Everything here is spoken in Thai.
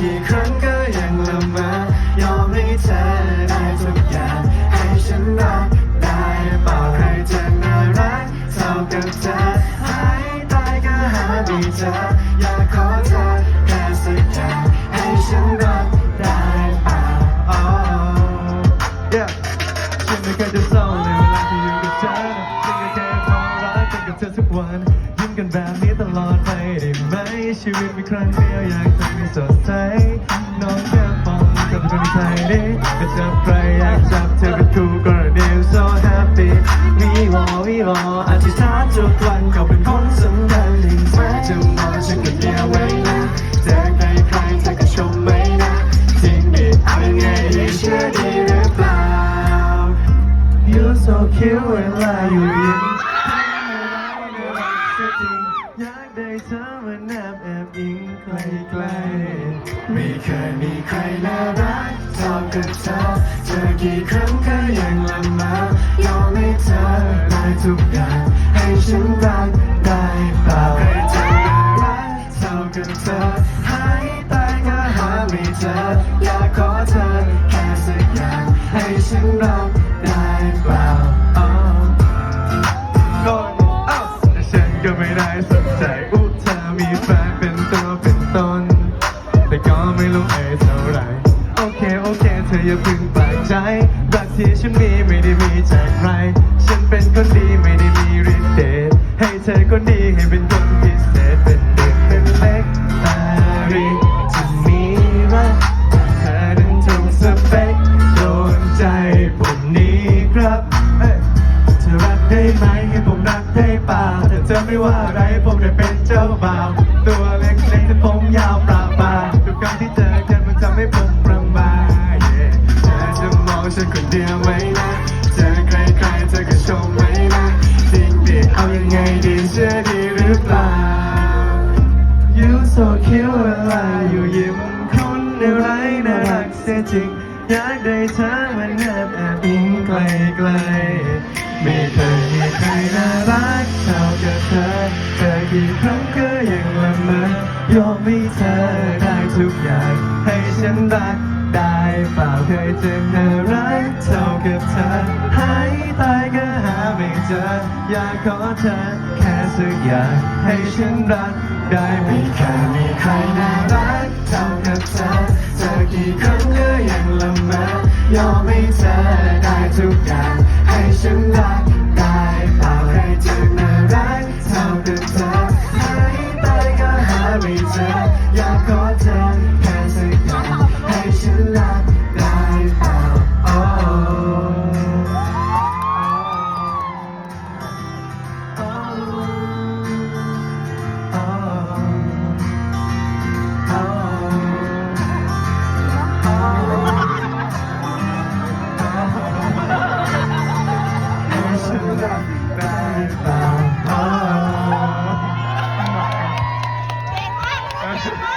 กี่ครั้งก็ยังละเมอยอมให้เธอได้ทุกอย่างให้ฉันรักได้เปล่าใครจะน่ารักเท่ากับเธอหายตายก็หาไม่เจออยากขอเธอแค่สักอย่างให้ฉันรักได้เปล่า oh yeah ฉันไม่เคยจะเศร้าในเวลาที่อยู่กับเธอฉันก็แค่มอรักกับเธอทุกวัน กันแบบนี้ตลอดไปได้ไหม ชีวิตมีครั้งเดียวอยากจะมีสดใสน้องแค่มองเธอเป็นใครด้ก็จะใครอยากจับเธอเป็นคู่ก็เดียว so happy วีวอวีวออธิษฐานทุกวันเขาเป็นคนสำคัญยิ่งแม้จะมองฉันก็เดียวไว้นะเจอใครใครเธอก็ชมไม่นะทิ้งดิเอายังไงดีเชื่อดีหรือเปล่า You so cute เวลาอยู่ ไม่เคยมีใครน่ารักเท่ากับเธอเจอกี่ครั้งก็ยังละเมอยอมให้เธอได้ทุกอย่างให้ฉันรักได้เปล่าใครจะน่ารักเท่ากับเธอหายตายก็หาไม่เจออยากขอเธอแค่สักอย่างให้ฉันรักได้ รักที่ฉันมีไม่ได้มีจากใคร ฉันเป็นคนดีไม่ได้มีฤทธิ์เดชให้เธอคนดีให้เป็นคนพิเศษเป็นเด็กเป็นเล็กอารีจะมีรักเธอนั้นถูกสเปคโดนใจผมนี้ครับเธอรักได้ไหมให้ผมรักได้เปล่าแต่เธอไม่ว่าอะไรผมได้เป็นเจ้าบ่าวตัว so cute เวลาอยู่ยิ้มคุณในไรน่ารักเสียจริง อยากได้เธอมาแนบแอบอิงไกลๆไม่เคยมีใครน่ารักเท่ากับเธอเธอกี่ครั้งก็ยังละเมอยอมให้เธอได้ทุกอย่าง ให้ฉันรักได้เปล่าเคยเจอน่ารักเท่ากับเธอหายตายก็หาไม่เจออยากขอเธอแค่สักอย่างให้ฉันรัก ได้ไม่เคยมีใครน่ารักเท่ากับเธอเจอกี่ครั้งก็ยังละเมอยอมให้เธอได้ทุกอย่างให้ฉันรักได้เปล่าใครจะน่ารักเท่ากับเธอหายไปก็หาไม่เจออยากขอเธอแค่สักอย่างให้ฉันรัก รักกันแบบนี้